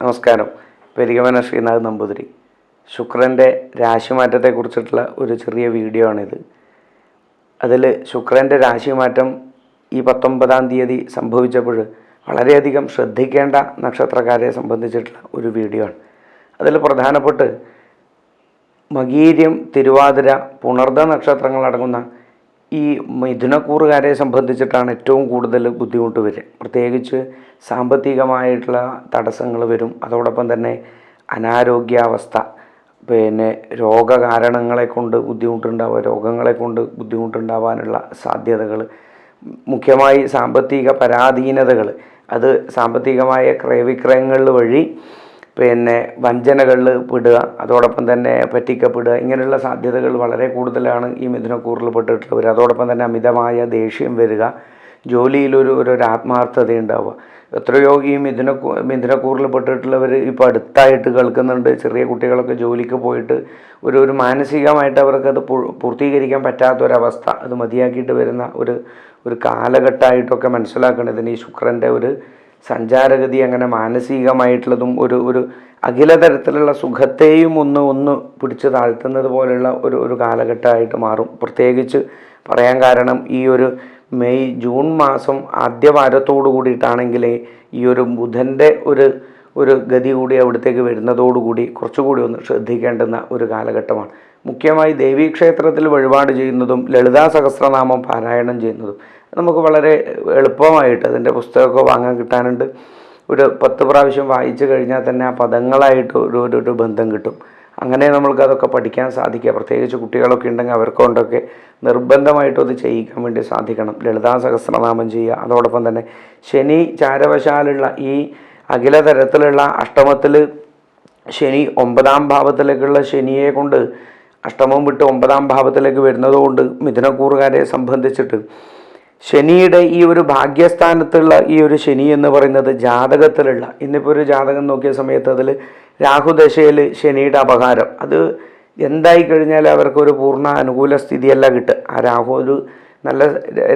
നമസ്കാരം. പെരികമന ശ്രീനാഥ് നമ്പൂതിരി. ശുക്രന്റെ രാശിമാറ്റത്തെക്കുറിച്ചിട്ടുള്ള ഒരു ചെറിയ വീഡിയോ ആണിത്. അതിൽ ശുക്രന്റെ രാശിമാറ്റം ഈ പത്തൊമ്പതാം തീയതി സംഭവിച്ചപ്പോൾ വളരെയധികം ശ്രദ്ധിക്കേണ്ട നക്ഷത്രക്കാരെ സംബന്ധിച്ചിട്ടുള്ള ഒരു വീഡിയോ ആണ്. അതിൽ പ്രധാനപ്പെട്ട് മകീര്യം തിരുവാതിര പുണർദ നക്ഷത്രങ്ങളടങ്ങുന്ന ഈ മിഥുനക്കൂറുകാരെ സംബന്ധിച്ചിട്ടാണ് ഏറ്റവും കൂടുതൽ ബുദ്ധിമുട്ട് വരിക പ്രത്യേകിച്ച് സാമ്പത്തികമായിട്ടുള്ള തടസ്സങ്ങൾ വരും. അതോടൊപ്പം തന്നെ അനാരോഗ്യാവസ്ഥ പിന്നെ രോഗകാരണങ്ങളെ കൊണ്ട് ബുദ്ധിമുട്ടുണ്ടാവുക രോഗങ്ങളെ കൊണ്ട് ബുദ്ധിമുട്ടുണ്ടാവാനുള്ള സാധ്യതകൾ മുഖ്യമായി സാമ്പത്തിക പരാധീനതകൾ. അത് സാമ്പത്തികമായ ക്രയവിക്രയങ്ങൾ വഴി പിന്നെ വഞ്ചനകളിൽ പെടുക അതോടൊപ്പം തന്നെ പറ്റിക്കപ്പെടുക ഇങ്ങനെയുള്ള സാധ്യതകൾ വളരെ കൂടുതലാണ് ഈ മിഥുനക്കൂറിൽ പെട്ടിട്ടുള്ളവർ. അതോടൊപ്പം തന്നെ അമിതമായ ദേഷ്യം വരിക ജോലിയിലൊരു ഒരു ഒരു ആത്മാർത്ഥത ഉണ്ടാവുക. എത്രയോ ഈ മിഥുന മിഥുനക്കൂറിൽ പെട്ടിട്ടുള്ളവർ ഇപ്പോൾ അടുത്തായിട്ട് കേൾക്കുന്നുണ്ട്. ചെറിയ കുട്ടികളൊക്കെ ജോലിക്ക് പോയിട്ട് ഒരു ഒരു മാനസികമായിട്ട് അവർക്കത് പൂർത്തീകരിക്കാൻ പറ്റാത്തൊരവസ്ഥ അത് മതിയാക്കിയിട്ട് വരുന്ന ഒരു ഒരു കാലഘട്ടമായിട്ടൊക്കെ മനസ്സിലാക്കണം ഇതിന് ഈ ശുക്രന്റെ ഒരു സഞ്ചാരഗതി അങ്ങനെ മാനസികമായിട്ടുള്ളതും ഒരു ഒരു അഖില തരത്തിലുള്ള സുഖത്തെയും ഒന്ന് ഒന്ന് പിടിച്ചു താഴ്ത്തുന്നത് പോലെയുള്ള ഒരു ഒരു കാലഘട്ടമായിട്ട് മാറും. പ്രത്യേകിച്ച് പറയാൻ കാരണം ഈ ഒരു മെയ് ജൂൺ മാസം ആദ്യ വാരത്തോടു കൂടിയിട്ടാണെങ്കിൽ ഈ ഒരു ബുധന്റെ ഒരു ഒരു ഗതി കൂടി അവിടത്തേക്ക് വരുന്നതോടുകൂടി കുറച്ചുകൂടി ഒന്ന് ശ്രദ്ധിക്കേണ്ടുന്ന ഒരു കാലഘട്ടമാണ്. മുഖ്യമായി ദേവീക്ഷേത്രത്തിൽ വഴിപാട് ചെയ്യുന്നതും ലളിതാ സഹസ്രനാമം പാരായണം ചെയ്യുന്നതും നമുക്ക് വളരെ എളുപ്പമായിട്ട് അതിന്റെ പുസ്തകമൊക്കെ വാങ്ങാൻ കിട്ടാനുണ്ട്. ഒരു പത്ത് പ്രാവശ്യം വായിച്ചു കഴിഞ്ഞാൽ തന്നെ ആ പദങ്ങളായിട്ട് ഒരു ഒരു ബന്ധം കിട്ടും. അങ്ങനെ നമ്മൾക്ക് അതൊക്കെ പഠിക്കാൻ സാധിക്കുക. പ്രത്യേകിച്ച് കുട്ടികളൊക്കെ ഉണ്ടെങ്കിൽ അവർക്ക് കൊണ്ടൊക്കെ നിർബന്ധമായിട്ടും അത് ചെയ്യിക്കാൻ വേണ്ടി സാധിക്കണം. ലളിതാ സഹസ്രനാമം ചെയ്യുക. അതോടൊപ്പം തന്നെ ശനി ചാരവശാലുള്ള ഈ അഖില തരത്തിലുള്ള അഷ്ടമത്തിൽ ശനി ഒമ്പതാം ഭാവത്തിലേക്കുള്ള ശനിയെ കൊണ്ട് അഷ്ടമം വിട്ട് ഒമ്പതാം ഭാവത്തിലേക്ക് വരുന്നതുകൊണ്ട് മിഥുനക്കൂറുകാരെ സംബന്ധിച്ചിട്ട് ശനിയുടെ ഈ ഒരു ഭാഗ്യസ്ഥാനത്തുള്ള ഈ ഒരു ശനി എന്ന് പറയുന്നത് ജാതകത്തിലുള്ള ഇന്നിപ്പോൾ ഒരു ജാതകം നോക്കിയ സമയത്ത് അതിൽ രാഹുദശയിൽ ശനിയുടെ അപകാരം അത് എന്തായി കഴിഞ്ഞാൽ അവർക്കൊരു പൂർണ അനുകൂല സ്ഥിതിയല്ല കിട്ടുക. ആ രാഹു ഒരു നല്ല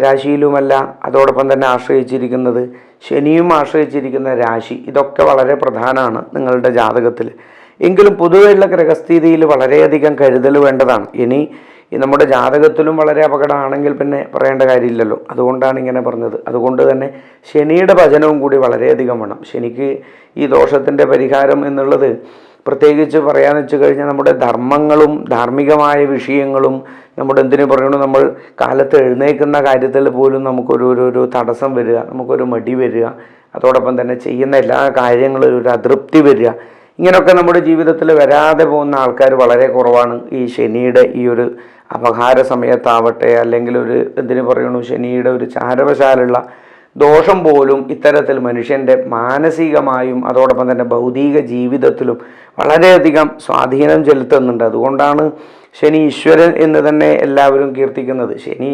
രാശിയിലുമല്ല അതോടൊപ്പം തന്നെ ആശ്രയിച്ചിരിക്കുന്നത് ശനിയും ആശ്രയിച്ചിരിക്കുന്ന രാശി. ഇതൊക്കെ വളരെ പ്രധാനമാണ് നിങ്ങളുടെ ജാതകത്തിൽ എങ്കിലും പൊതുവെയുള്ള ഗ്രഹസ്ഥിതിയിൽ വളരെയധികം കരുതൽ വേണ്ടതാണ്. ഇനി ഈ നമ്മുടെ ജാതകത്തിലും വളരെ അപകടമാണെങ്കിൽ പിന്നെ പറയേണ്ട കാര്യമില്ലല്ലോ. അതുകൊണ്ടാണ് ഇങ്ങനെ പറഞ്ഞത്. അതുകൊണ്ട് തന്നെ ശനിയുടെ ഭജനവും കൂടി വളരെയധികം വേണം. ശനിക്ക് ഈ ദോഷത്തിന്റെ പരിഹാരം എന്നുള്ളത് പ്രത്യേകിച്ച് പറയാന്ന് വെച്ച് കഴിഞ്ഞാൽ നമ്മുടെ ധർമ്മങ്ങളും ധാർമ്മികമായ വിഷയങ്ങളും നമ്മുടെ എന്തിനു പറയണു? നമ്മൾ കാലത്ത് എഴുന്നേൽക്കുന്ന കാര്യത്തിൽ പോലും നമുക്കൊരു ഒരു ഒരു തടസ്സം വരിക നമുക്കൊരു മടി വരിക അതോടൊപ്പം തന്നെ ചെയ്യുന്ന എല്ലാ കാര്യങ്ങളിലും ഒരു അതൃപ്തി വരിക. ഇങ്ങനെയൊക്കെ നമ്മുടെ ജീവിതത്തിൽ വരാതെ പോകുന്ന ആൾക്കാർ വളരെ കുറവാണ് ഈ ശനിയുടെ ഈ ഒരു അപഹാര സമയത്താവട്ടെ അല്ലെങ്കിൽ ഒരു എന്തിനു പറയണു ശനിയുടെ ഒരു ചാരവശാലുള്ള ദോഷം പോലും ഇത്തരത്തിൽ മനുഷ്യന്റെ മാനസികമായും അതോടൊപ്പം തന്നെ ഭൗതിക ജീവിതത്തിലും വളരെയധികം സ്വാധീനം ചെലുത്തുന്നുണ്ട്. അതുകൊണ്ടാണ് ശനി ഈശ്വരൻ എന്ന് തന്നെ എല്ലാവരും കീർത്തിക്കുന്നത്. ശനി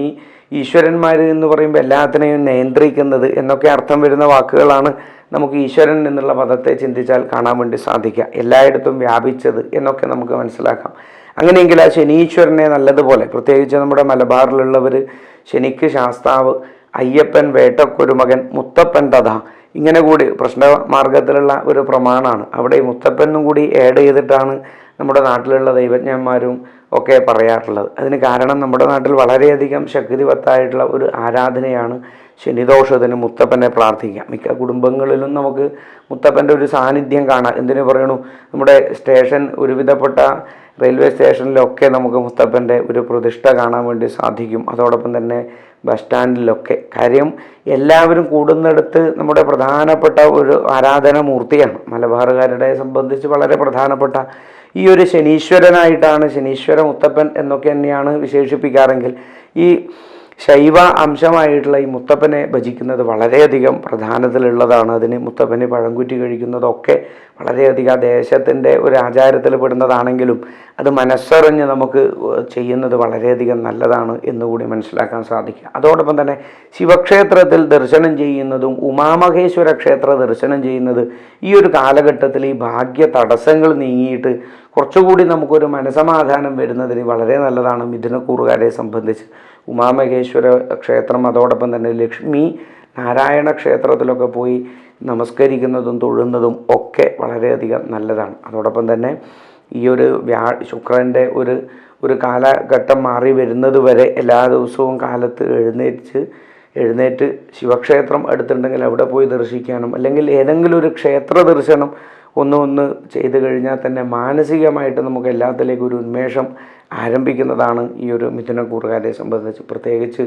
ഈശ്വരന്മാർ എന്ന് പറയുമ്പോൾ എല്ലാത്തിനെയും നിയന്ത്രിക്കുന്നത് എന്നൊക്കെ അർത്ഥം വരുന്ന വാക്കുകളാണ് നമുക്ക് ഈശ്വരൻ എന്നുള്ള പദത്തെ ചിന്തിച്ചാൽ കാണാൻ വേണ്ടി സാധിക്കുക. എല്ലായിടത്തും വ്യാപിച്ചത് എന്നൊക്കെ നമുക്ക് മനസ്സിലാക്കാം. അങ്ങനെയെങ്കിൽ ആ ശനീശ്വരനെ നല്ലതുപോലെ പ്രത്യേകിച്ച് നമ്മുടെ മലബാറിലുള്ളവർ ശനിക്ക് ശാസ്താവ് അയ്യപ്പൻ വേട്ടക്കൊരുമകൻ മുത്തപ്പൻ തഥ ഇങ്ങനെ കൂടി പ്രശ്നമാർഗത്തിലുള്ള ഒരു പ്രമാണമാണ് അവിടെ ഈ മുത്തപ്പനും കൂടി ആഡ് ചെയ്തിട്ടാണ് നമ്മുടെ നാട്ടിലുള്ള ദൈവജ്ഞന്മാരും ഒക്കെ പറയാറുള്ളത്. അതിന് കാരണം നമ്മുടെ നാട്ടിൽ വളരെയധികം ശക്തിവത്തായിട്ടുള്ള ഒരു ആരാധനയാണ് ശനിദോഷത്തിന് മുത്തപ്പനെ പ്രാർത്ഥിക്കാം. മിക്ക കുടുംബങ്ങളിലും നമുക്ക് മുത്തപ്പന്റെ ഒരു സാന്നിധ്യം കാണാം. എന്തിനു പറയണു? നമ്മുടെ സ്റ്റേഷൻ ഒരുവിധപ്പെട്ട റെയിൽവേ സ്റ്റേഷനിലൊക്കെ നമുക്ക് മുത്തപ്പന്റെ ഒരു പ്രതിഷ്ഠ കാണാൻ വേണ്ടി സാധിക്കും. അതോടൊപ്പം തന്നെ ബസ് സ്റ്റാൻഡിലൊക്കെ. കാര്യം എല്ലാവരും കൂടുന്നിടത്ത് നമ്മുടെ പ്രധാനപ്പെട്ട ഒരു ആരാധന മൂർത്തിയാണ്. മലബാറുകാരുടെ സംബന്ധിച്ച് വളരെ പ്രധാനപ്പെട്ട ഈ ഒരു ശനീശ്വരനായിട്ടാണ് ശനീശ്വര മുത്തപ്പൻ എന്നൊക്കെ തന്നെയാണ് വിശേഷിപ്പിക്കാറെങ്കിൽ ഈ ശൈവ അംശമായിട്ടുള്ള ഈ മുത്തപ്പനെ ഭജിക്കുന്നത് വളരെയധികം പ്രധാനത്തിലുള്ളതാണ്. അതിന് മുത്തപ്പന് പഴംകുറ്റി കഴിക്കുന്നതൊക്കെ വളരെയധികം ആ ദേശത്തിന്റെ ഒരു ആചാരത്തിൽ പെടുന്നതാണെങ്കിലും അത് മനസ്സറിഞ്ഞ് നമുക്ക് ചെയ്യുന്നത് വളരെയധികം നല്ലതാണ് എന്നുകൂടി മനസ്സിലാക്കാൻ സാധിക്കുക അതോടൊപ്പം തന്നെ ശിവക്ഷേത്രത്തിൽ ദർശനം ചെയ്യുന്നതും ഉമാമഹേശ്വര ക്ഷേത്ര ദർശനം ചെയ്യുന്നത് ഈ ഒരു കാലഘട്ടത്തിൽ ഈ ഭാഗ്യ തടസ്സങ്ങൾ നീങ്ങിയിട്ട് കുറച്ചുകൂടി നമുക്കൊരു മനസമാധാനം വരുന്നതിന് വളരെ നല്ലതാണ് മിഥുനക്കൂറുകാരെ സംബന്ധിച്ച്. ഉമാമഹേശ്വര ക്ഷേത്രം അതോടൊപ്പം തന്നെ ലക്ഷ്മി നാരായണ ക്ഷേത്രത്തിലൊക്കെ പോയി നമസ്കരിക്കുന്നതും തൊഴുന്നതും ഒക്കെ വളരെയധികം നല്ലതാണ്. അതോടൊപ്പം തന്നെ ഈ ഒരു വ്യാ ശുക്രന്റെ ഒരു ഒരു കാലഘട്ടം മാറി വരുന്നത് വരെ എല്ലാ ദിവസവും കാലത്ത് എഴുന്നേറ്റ് എഴുന്നേറ്റ് ശിവക്ഷേത്രം അടുത്തുണ്ടെങ്കിൽ അവിടെ പോയി ദർശിക്കാനും അല്ലെങ്കിൽ ഏതെങ്കിലും ഒരു ക്ഷേത്ര ദർശനം ഒന്ന് ഒന്ന് ചെയ്തു കഴിഞ്ഞാൽ തന്നെ മാനസികമായിട്ട് നമുക്ക് എല്ലാത്തിലേക്കും ഒരു ഉന്മേഷം ആരംഭിക്കുന്നതാണ് ഈ ഒരു മിഥുനക്കൂറുകാരെ സംബന്ധിച്ച്. പ്രത്യേകിച്ച്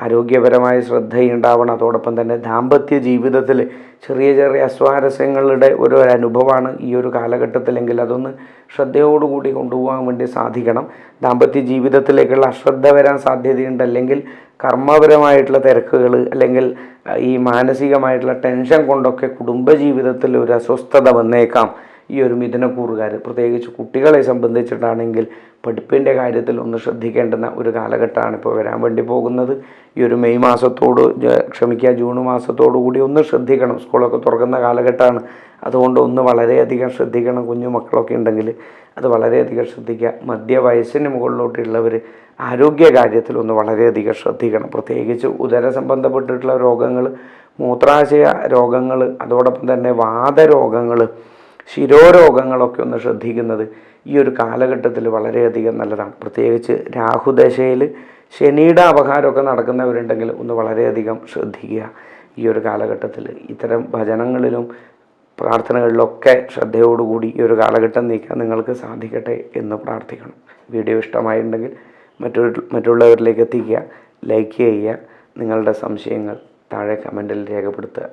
ആരോഗ്യപരമായ ശ്രദ്ധയുണ്ടാവണം. അതോടൊപ്പം തന്നെ ദാമ്പത്യ ജീവിതത്തിൽ ചെറിയ ചെറിയ അസ്വാരസ്യങ്ങളുടെ ഒരു അനുഭവമാണ് ഈ ഒരു കാലഘട്ടത്തിലെങ്കിൽ അതൊന്ന് ശ്രദ്ധയോടുകൂടി കൊണ്ടുപോകാൻ വേണ്ടി സാധിക്കണം. ദാമ്പത്യ ജീവിതത്തിലേക്കുള്ള അശ്രദ്ധ വരാൻ സാധ്യതയുണ്ട്. അല്ലെങ്കിൽ കർമ്മപരമായിട്ടുള്ള തിരക്കുകൾ അല്ലെങ്കിൽ ഈ മാനസികമായിട്ടുള്ള ടെൻഷൻ കൊണ്ടൊക്കെ കുടുംബ ജീവിതത്തിൽ ഒരു അസ്വസ്ഥത വന്നേക്കാം. ഈ ഒരു മിഥുനക്കൂറുകാർ പ്രത്യേകിച്ച് കുട്ടികളെ സംബന്ധിച്ചിട്ടാണെങ്കിൽ പഠിപ്പിന്റെ കാര്യത്തിൽ ഒന്ന് ശ്രദ്ധിക്കേണ്ടുന്ന ഒരു കാലഘട്ടമാണ് ഇപ്പോൾ വരാൻ വേണ്ടി പോകുന്നത്. ഈ ഒരു മെയ് മാസത്തോട് ക്ഷമിക്കുക ജൂൺ മാസത്തോടു കൂടി ഒന്ന് ശ്രദ്ധിക്കണം. സ്കൂളൊക്കെ തുറക്കുന്ന കാലഘട്ടമാണ്. അതുകൊണ്ട് ഒന്ന് വളരെയധികം ശ്രദ്ധിക്കണം. കുഞ്ഞു മക്കളൊക്കെ ഉണ്ടെങ്കിൽ അത് വളരെയധികം ശ്രദ്ധിക്കുക. മധ്യവയസ്സിന് മുകളിലോട്ടുള്ളവർ ആരോഗ്യ കാര്യത്തിൽ ഒന്ന് വളരെയധികം ശ്രദ്ധിക്കണം. പ്രത്യേകിച്ച് ഉദര സംബന്ധപ്പെട്ടിട്ടുള്ള രോഗങ്ങൾ മൂത്രാശയ രോഗങ്ങൾ അതോടൊപ്പം തന്നെ വാതരോഗങ്ങൾ ശിരോരോഗങ്ങളൊക്കെ ഒന്ന് ശ്രദ്ധിക്കുന്നത് ഈ ഒരു കാലഘട്ടത്തിൽ വളരെയധികം നല്ലതാണ്. പ്രത്യേകിച്ച് രാഹുദശയിൽ ശനിയുടെ അപകാരമൊക്കെ നടക്കുന്നവരുണ്ടെങ്കിൽ ഒന്ന് വളരെയധികം ശ്രദ്ധിക്കുക. ഈ ഒരു കാലഘട്ടത്തിൽ ഇത്തരം ഭജനങ്ങളിലും പ്രാർത്ഥനകളിലൊക്കെ ശ്രദ്ധയോടുകൂടി ഈ ഒരു കാലഘട്ടം നീക്കാൻ നിങ്ങൾക്ക് സാധിക്കട്ടെ എന്ന് പ്രാർത്ഥിക്കണം. വീഡിയോ ഇഷ്ടമായിട്ടുണ്ടെങ്കിൽ മറ്റൊരു മറ്റുള്ളവരിലേക്ക് എത്തിക്കുക. ലൈക്ക് ചെയ്യുക. നിങ്ങളുടെ സംശയങ്ങൾ താഴെ കമന്റിൽ രേഖപ്പെടുത്തുക.